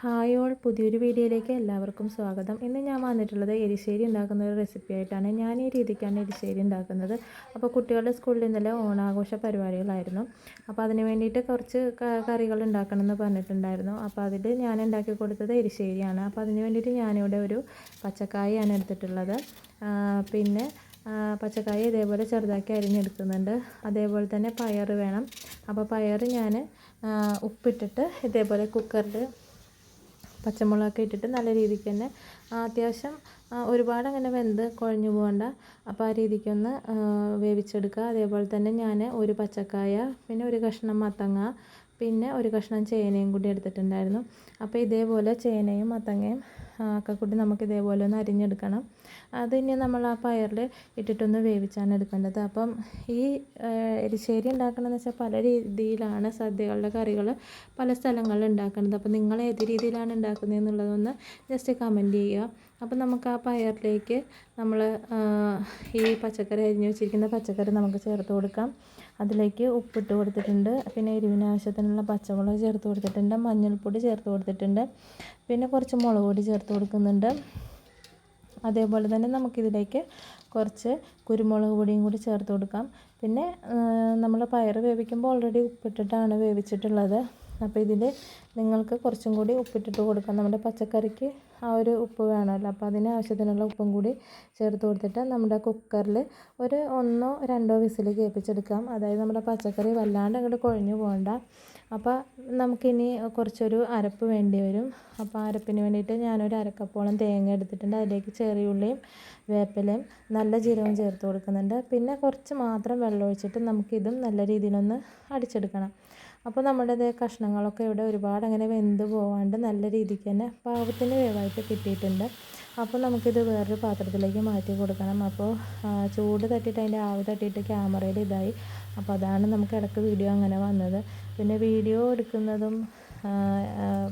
Hi all പുതിയൊരു വീഡിയോയിലേക്ക് എല്ലാവർക്കും സ്വാഗതം. ഇന്ന് ഞാൻ വന്നിട്ടുള്ളത് എരിശ്ശേരി ഉണ്ടാക്കുന്ന ഒരു റെസിപ്പി ആയിട്ടാണ്. ഞാൻ ഈ രീതിക്കാണ് എരിശ്ശേരി ഉണ്ടാക്കുന്നത്. അപ്പോൾ കുട്ടികളുടെ സ്കൂളിൽ ഇന്നലെ ഓണാഘോഷ പരിപാടികളായിരുന്നു. അപ്പോൾ അതിന് വേണ്ടിയിട്ട് കുറച്ച് കറികൾ ഉണ്ടാക്കണം എന്ന് പറഞ്ഞിട്ടുണ്ടായിരുന്നു. അപ്പോൾ അതിൽ ഞാൻ ഉണ്ടാക്കി കൊടുത്തത് എരിശ്ശേരിയാണ്. അപ്പോൾ അതിന് വേണ്ടിയിട്ട് ഞാനിവിടെ ഒരു പച്ചക്കായാണ് എടുത്തിട്ടുള്ളത്. പിന്നെ പച്ചക്കായ ഇതേപോലെ ചെറുതാക്കി അരിഞ്ഞെടുക്കുന്നുണ്ട്. അതേപോലെ തന്നെ പയർ വേണം. അപ്പോൾ പയർ ഞാൻ ഉപ്പിട്ടിട്ട് ഇതേപോലെ കുക്കറിൽ പച്ചമുളകൊക്കെ ഇട്ടിട്ട് നല്ല രീതിക്ക് തന്നെ അത്യാവശ്യം ഒരുപാട് അങ്ങനെ വെന്ത് കുഴഞ്ഞു പോകണ്ട അപ്പോൾ ആ രീതിക്കൊന്ന് വേവിച്ചെടുക്കുക. അതേപോലെ തന്നെ ഞാൻ ഒരു പച്ചക്കായ പിന്നെ ഒരു കഷ്ണം മത്തങ്ങ പിന്നെ ഒരു കഷ്ണം ചേനയും കൂടി എടുത്തിട്ടുണ്ടായിരുന്നു. അപ്പോൾ ഇതേപോലെ ചേനയും മത്തങ്ങയും ഒക്കെ കൂട്ടി നമുക്ക് ഇതേപോലെ ഒന്ന് അരിഞ്ഞെടുക്കണം. അത് ഇനി നമ്മൾ ആ പയറിൽ ഇട്ടിട്ടൊന്ന് വേവിച്ചാണ് എടുക്കേണ്ടത്. അപ്പം ഈ എരിശ്ശേരി ഉണ്ടാക്കണമെന്ന് വെച്ചാൽ പല രീതിയിലാണ് സദ്യകളുടെ കറികൾ പല സ്ഥലങ്ങളിൽ ഉണ്ടാക്കുന്നത് അപ്പോൾ നിങ്ങൾ ഏത് രീതിയിലാണ് ഉണ്ടാക്കുന്നത് എന്നുള്ളതൊന്ന് ജസ്റ്റ് കമന്റ് ചെയ്യുക. അപ്പോൾ നമുക്ക് ആ പയറിലേക്ക് നമ്മൾ ഈ പച്ചക്കറി അരിഞ്ഞു വെച്ചിരിക്കുന്ന പച്ചക്കറി നമുക്ക് ചേർത്ത് കൊടുക്കാം. അതിലേക്ക് ഉപ്പിട്ട് കൊടുത്തിട്ടുണ്ട്. പിന്നെ എരിവിന് ആവശ്യത്തിനുള്ള പച്ചമുളക് ചേർത്ത് കൊടുത്തിട്ടുണ്ട്. മഞ്ഞൾപ്പൊടി ചേർത്ത് കൊടുത്തിട്ടുണ്ട്. പിന്നെ കുറച്ച് മുളക് പൊടി ചേർത്ത് കൊടുക്കുന്നുണ്ട്. അതേപോലെ തന്നെ നമുക്കിതിലേക്ക് കുറച്ച് കുരുമുളക് പൊടിയും കൂടി ചേർത്ത് കൊടുക്കാം. പിന്നെ നമ്മൾ പയർ വേവിക്കുമ്പോൾ ഓൾറെഡി ഉപ്പിട്ടിട്ടാണ് വേവിച്ചിട്ടുള്ളത്. അപ്പോൾ ഇതിൽ നിങ്ങൾക്ക് കുറച്ചും കൂടി ഉപ്പിട്ടിട്ട് കൊടുക്കാം. നമ്മുടെ പച്ചക്കറിക്ക് ആ ഒരു ഉപ്പ് വേണമല്ലോ. അപ്പോൾ അതിന് ആവശ്യത്തിനുള്ള ഉപ്പും കൂടി ചേർത്ത് കൊടുത്തിട്ട് നമ്മുടെ കുക്കറിൽ ഒരു ഒന്നോ രണ്ടോ വിസിൽ കേൾപ്പിച്ചെടുക്കാം. അതായത് നമ്മുടെ പച്ചക്കറി വല്ലാണ്ട് അങ്ങോട്ട് കുഴഞ്ഞു പോകണ്ട. അപ്പോൾ നമുക്കിനി കുറച്ചൊരു അരപ്പ് വേണ്ടി വരും. അപ്പോൾ അരപ്പിന് വേണ്ടിയിട്ട് ഞാനൊരു അരക്കപ്പോളം തേങ്ങ എടുത്തിട്ടുണ്ട്. അതിലേക്ക് ചെറിയുള്ളിയും വേപ്പിലയും നല്ല ജീരകവും ചേർത്ത് കൊടുക്കുന്നുണ്ട്. പിന്നെ കുറച്ച് മാത്രം വെള്ളം ഒഴിച്ചിട്ട് നമുക്കിതും നല്ല രീതിയിലൊന്ന് അടിച്ചെടുക്കണം. അപ്പോൾ നമ്മുടെ കഷ്ണങ്ങളൊക്കെ ഇവിടെ ഒരുപാട് അങ്ങനെ വെന്ത് പോവാണ്ട് നല്ല രീതിക്ക് തന്നെ പാകത്തിന് വേവായിട്ട് കിട്ടിയിട്ടുണ്ട്. അപ്പോൾ നമുക്കിത് വേറൊരു പാത്രത്തിലേക്ക് മാറ്റി കൊടുക്കണം. അപ്പോൾ ചൂട് തട്ടിയിട്ട് അതിന്റെ ആവി തട്ടിയിട്ട് ക്യാമറയിൽ ഇതായി. അപ്പോൾ അതാണ് നമുക്ക് ഇടയ്ക്ക് വീഡിയോ അങ്ങനെ വന്നത്. പിന്നെ വീഡിയോ എടുക്കുന്നതും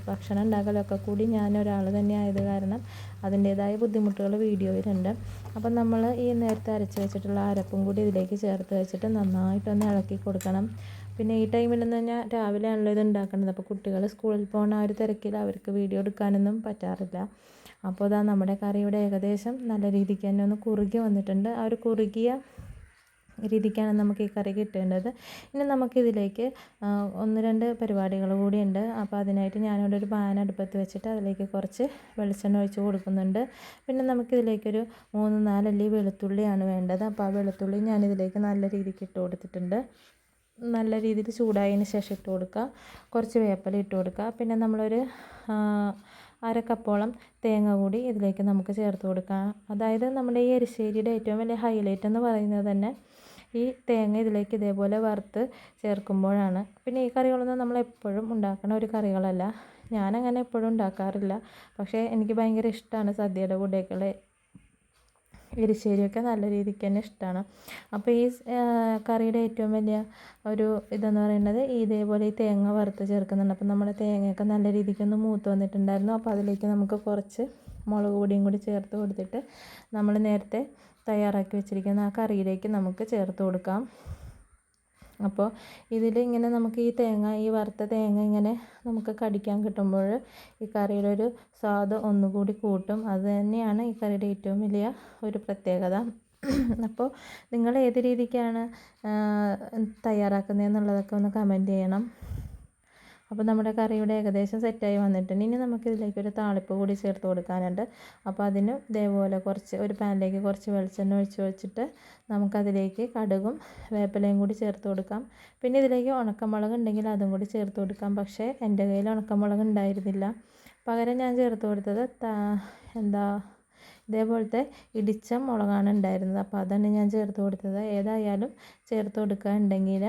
ഭക്ഷണം ഉണ്ടാക്കലൊക്കെ കൂടി ഞാൻ ഒരാൾ തന്നെ ആയത് കാരണം അതിന്റേതായ ബുദ്ധിമുട്ടുകൾ വീഡിയോയിലുണ്ട്. അപ്പം നമ്മൾ ഈ നേരത്തെ അരച്ച് വെച്ചിട്ടുള്ള അരപ്പും കൂടി ഇതിലേക്ക് ചേർത്ത് വെച്ചിട്ട് നന്നായിട്ടൊന്ന് ഇളക്കി കൊടുക്കണം. പിന്നെ ഈ ടൈമിൽ ടൈമിലെന്ന് പറഞ്ഞാൽ രാവിലെയാണല്ലോ ഇത് ഉണ്ടാക്കുന്നത്. അപ്പോൾ കുട്ടികൾ സ്കൂളിൽ പോകുന്ന ആ ഒരു തിരക്കിൽ അവർക്ക് വീഡിയോ എടുക്കാനൊന്നും പറ്റാറില്ല. അപ്പോൾ ഇതാ നമ്മുടെ കറിയുടെ ഏകദേശം നല്ല രീതിക്ക് തന്നെ ഒന്ന് കുറുകി വന്നിട്ടുണ്ട്. ആ ഒരു കുറുകിയ രീതിക്കാണ് നമുക്ക് ഈ കറി കിട്ടേണ്ടത്. ഇനി നമുക്കിതിലേക്ക് ഒന്ന് രണ്ട് പരിപാടികൾ കൂടിയുണ്ട്. അപ്പോൾ അതിനായിട്ട് ഞാനിവിടെ ഒരു പാൻ അടുപ്പത്ത് വെച്ചിട്ട് അതിലേക്ക് കുറച്ച് വെളിച്ചെണ്ണ ഒഴിച്ച് കൊടുക്കുന്നുണ്ട്. പിന്നെ നമുക്കിതിലേക്കൊരു മൂന്ന് നാലല്ലി വെളുത്തുള്ളിയാണ് വേണ്ടത്. അപ്പോൾ ആ വെളുത്തുള്ളി ഞാനിതിലേക്ക് നല്ല രീതിക്ക് ഇട്ട് കൊടുത്തിട്ടുണ്ട്. നല്ല രീതിയിൽ ചൂടായതിന് ശേഷം ഇട്ട് കൊടുക്കുക. കുറച്ച് വേപ്പില ഇട്ട് കൊടുക്കുക. പിന്നെ നമ്മളൊരു അര കപ്പോളം തേങ്ങ കൂടി ഇതിലേക്ക് നമുക്ക് ചേർത്ത് കൊടുക്കാം. അതായത് നമ്മുടെ ഈ എരിശ്ശേരിയുടെ ഏറ്റവും വലിയ ഹൈലൈറ്റ് എന്ന് പറയുന്നത് തന്നെ ഈ തേങ്ങ ഇതിലേക്ക് ഇതേപോലെ വറുത്ത് ചേർക്കുമ്പോഴാണ്. പിന്നെ ഈ കറികളൊന്നും നമ്മൾ എപ്പോഴും ഉണ്ടാക്കുന്ന ഒരു കറികളല്ല. ഞാനങ്ങനെ എപ്പോഴും ഉണ്ടാക്കാറില്ല. പക്ഷേ എനിക്ക് ഭയങ്കര ഇഷ്ടമാണ് സദ്യയുടെ കൂടെയൊക്കെ എരിശ്ശേരിയൊക്കെ നല്ല രീതിക്ക് തന്നെ ഇഷ്ടമാണ്. അപ്പോൾ ഈ കറിയുടെ ഏറ്റവും വലിയ ഒരു ഇതെന്ന് പറയുന്നത് ഇതേപോലെ ഈ തേങ്ങ വറുത്ത് ചേർക്കുന്നുണ്ട്. അപ്പോൾ നമ്മുടെ തേങ്ങയൊക്കെ നല്ല രീതിക്കൊന്ന് മൂത്ത് വന്നിട്ടുണ്ടായിരുന്നു. അപ്പോൾ അതിലേക്ക് നമുക്ക് കുറച്ച് മുളക് പൊടിയും കൂടി ചേർത്ത് കൊടുത്തിട്ട് നമ്മൾ നേരത്തെ തയ്യാറാക്കി വെച്ചിരിക്കുന്ന ആ കറിയിലേക്ക് നമുക്ക് ചേർത്ത് കൊടുക്കാം. അപ്പോൾ ഇതിൽ ഇങ്ങനെ നമുക്ക് ഈ തേങ്ങ ഈ വറുത്ത തേങ്ങ ഇങ്ങനെ നമുക്ക് കടിക്കാൻ കിട്ടുമ്പോൾ ഈ കറിയുടെ ഒരു സ്വാദ് ഒന്നുകൂടി കൂട്ടും. അത് തന്നെയാണ് ഈ കറിയുടെ ഏറ്റവും വലിയ ഒരു പ്രത്യേകത. അപ്പോൾ നിങ്ങൾ ഏത് രീതിക്കാണ് തയ്യാറാക്കുന്നത് എന്നുള്ളതൊക്കെ ഒന്ന് കമന്റ് ചെയ്യണം. അപ്പോൾ നമ്മുടെ കറിയുടെ ഏകദേശം സെറ്റായി വന്നിട്ടുണ്ട്. ഇനി നമുക്കിതിലേക്ക് ഒരു താളിപ്പ് കൂടി ചേർത്ത് കൊടുക്കാനുണ്ട്. അപ്പോൾ അതിന് ഇതേപോലെ കുറച്ച് ഒരു പാനിലേക്ക് കുറച്ച് വെളിച്ചെണ്ണ ഒഴിച്ച് വെച്ചിട്ട് നമുക്കതിലേക്ക് കടുകും വേപ്പിലയും കൂടി ചേർത്ത് കൊടുക്കാം. പിന്നെ ഇതിലേക്ക് ഉണക്കമുളക് ഉണ്ടെങ്കിൽ അതും കൂടി ചേർത്ത് കൊടുക്കാം. പക്ഷേ എന്റെ കയ്യിൽ ഉണക്കമുളക് ഉണ്ടായിരുന്നില്ല. പകരം ഞാൻ ചേർത്ത് കൊടുത്തത് എന്താ ഇതേപോലത്തെ ഇടിച്ച മുളകാണ് ഉണ്ടായിരുന്നത്. അപ്പോൾ അതാണ് ഞാൻ ചേർത്ത് കൊടുത്തത്. ഏതായാലും ചേർത്ത് കൊടുക്കുക ഉണ്ടെങ്കിൽ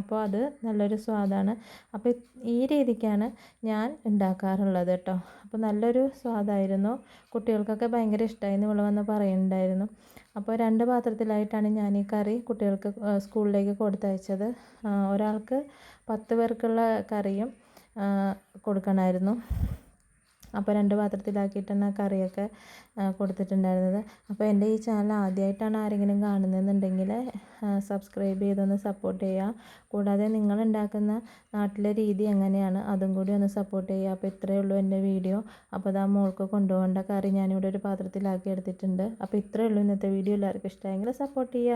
അപ്പോൾ അത് നല്ലൊരു സ്വാദാണ്. അപ്പോൾ ഈ രീതിക്കാണ് ഞാൻ ഉണ്ടാക്കാറുള്ളത് കേട്ടോ. അപ്പോൾ നല്ലൊരു സ്വാദായിരുന്നു. കുട്ടികൾക്കൊക്കെ ഭയങ്കര ഇഷ്ടമായി എന്ന് വന്ന് പറയുന്നുണ്ടായിരുന്നു. അപ്പോൾ രണ്ട് പാത്രത്തിലായിട്ടാണ് ഞാൻ ഈ കറി കുട്ടികൾക്ക് സ്കൂളിലേക്ക് കൊടുത്തയച്ചത്. ഒരാൾക്ക് പത്ത് പേർക്കുള്ള കറിയും കൊടുക്കണമായിരുന്നു. അപ്പോൾ രണ്ട് പാത്രത്തിലാക്കിയിട്ടാണ് കറിയൊക്കെ കൊടുത്തിട്ടുണ്ടായിരുന്നത്. അപ്പോൾ എന്റെ ഈ ചാനൽ ആദ്യമായിട്ടാണ് ആരെങ്കിലും കാണുന്നതെന്നുണ്ടെങ്കിൽ സബ്സ്ക്രൈബ് ചെയ്തൊന്ന് സപ്പോർട്ട് ചെയ്യുക. കൂടാതെ നിങ്ങൾ ഉണ്ടാക്കുന്ന നാട്ടിലെ രീതി എങ്ങനെയാണ് അതും കൂടി ഒന്ന് സപ്പോർട്ട് ചെയ്യുക. അപ്പോൾ ഇത്രയേ ഉള്ളൂ എന്റെ വീഡിയോ. അപ്പോൾ അത് ആ മോൾക്ക് കൊണ്ടുപോകേണ്ട കറി ഞാനിവിടെ ഒരു പാത്രത്തിലാക്കി എടുത്തിട്ടുണ്ട്. അപ്പോൾ ഇത്രയേ ഉള്ളൂ ഇന്നത്തെ വീഡിയോ. എല്ലാവർക്കും ഇഷ്ടമായെങ്കിൽ സപ്പോർട്ട് ചെയ്യുക.